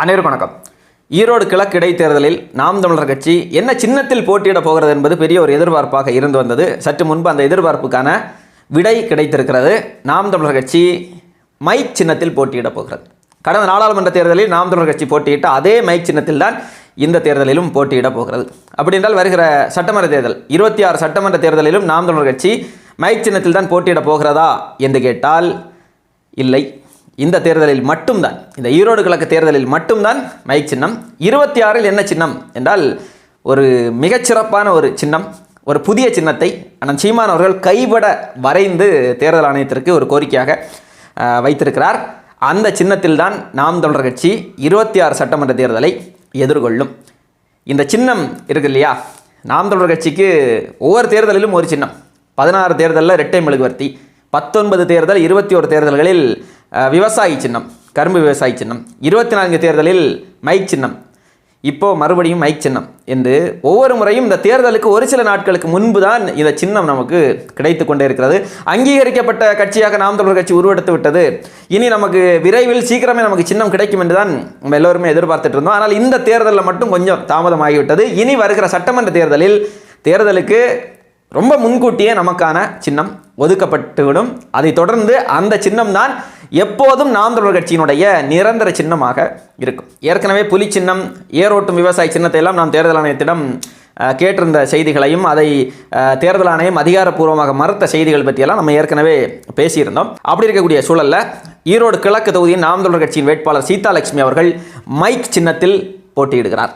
அனைவருக்கும் வணக்கம். ஈரோடு கிழக்கு இடைத்தேர்தலில் நாம் தமிழர் கட்சி என்ன சின்னத்தில் போட்டியிட போகிறது என்பது பெரிய ஒரு எதிர்பார்ப்பாக இருந்து வந்தது. சற்று முன்பு அந்த எதிர்பார்ப்புக்கான விடை கிடைத்திருக்கிறது. நாம் தமிழர் கட்சி மைக் சின்னத்தில் போட்டியிட போகிறது. கடந்த நாடாளுமன்ற தேர்தலில் நாம் தமிழர் கட்சி போட்டியிட்ட அதே மைக் சின்னத்தில் தான் இந்த தேர்தலிலும் போட்டியிட போகிறது. அப்படி என்றால் வருகிற சட்டமன்ற தேர்தல் இருபத்தி ஆறு சட்டமன்ற தேர்தலிலும் நாம் தமிழர் கட்சி மைக் சின்னத்தில் தான் போட்டியிட போகிறதா என்று கேட்டால் இல்லை. இந்த தேர்தலில் மட்டும்தான் இந்த ஈரோடு கிழக்கு தேர்தலில் மட்டும்தான் மைக் சின்னம். இருபத்தி ஆறில் என்ன சின்னம் என்றால் ஒரு மிகச்சிறப்பான ஒரு சின்னம் ஒரு புதிய சின்னத்தை அண்ணன் சீமான் அவர்கள் கைபட வரைந்து தேர்தல் ஆணையத்திற்கு ஒரு கோரிக்கையாக வைத்திருக்கிறார். அந்த சின்னத்தில் தான் நாம் தொடர் கட்சி இருபத்தி ஆறு சட்டமன்ற தேர்தலை எதிர்கொள்ளும். இந்த சின்னம் இருக்கு இல்லையா? நாம் தொடர் கட்சிக்கு ஒவ்வொரு தேர்தலிலும் ஒரு சின்னம். பதினாறு தேர்தலில் இரட்டை மெழுகுவர்த்தி பத்தொன்பது தேர்தல் இருபத்தி ஒரு தேர்தல்களில் விவசாயி சின்னம் கரும்பு விவசாயி சின்னம். இருபத்தி நான்கு தேர்தலில் மைக் சின்னம். இப்போ மறுபடியும் மைக் சின்னம் என்று ஒவ்வொரு முறையும் இந்த தேர்தலுக்கு ஒரு சில நாட்களுக்கு முன்பு தான் இந்த சின்னம் நமக்கு கிடைத்து கொண்டே இருக்கிறது. அங்கீகரிக்கப்பட்ட கட்சியாக நாம் தமிழர் கட்சி உருவெடுத்து விட்டது. இனி நமக்கு விரைவில் சீக்கிரமே நமக்கு சின்னம் கிடைக்கும் என்று தான் நம்ம எல்லோருமே எதிர்பார்த்துட்டு இருந்தோம். ஆனால் இந்த தேர்தலில் மட்டும் கொஞ்சம் தாமதமாகிவிட்டது. இனி வருகிற சட்டமன்ற தேர்தலில் தேர்தலுக்கு ரொம்ப முன்கூட்டியே நமக்கான சின்னம் ஒதுக்கப்பட்டுவிடும். அதைத் தொடர்ந்து அந்த சின்னம் தான் எப்போதும் நாம் தமிழர் கட்சியினுடைய நிரந்தர சின்னமாக இருக்கும். ஏற்கனவே புலி சின்னம் ஏரோட்டும் விவசாய சின்னத்தை எல்லாம் நாம் தேர்தல் ஆணையத்திடம் கேட்டிருந்த செய்திகளையும் அதை தேர்தல் ஆணையம் அதிகாரப்பூர்வமாக மறுத்த செய்திகள் பற்றியெல்லாம் நம்ம ஏற்கனவே பேசியிருந்தோம். அப்படி இருக்கக்கூடிய சூழல்ல ஈரோடு கிழக்கு தொகுதியின் நாம் தமிழர் கட்சியின் வேட்பாளர் சீதாலட்சுமி அவர்கள் மைக் சின்னத்தில் போட்டியிடுகிறார்.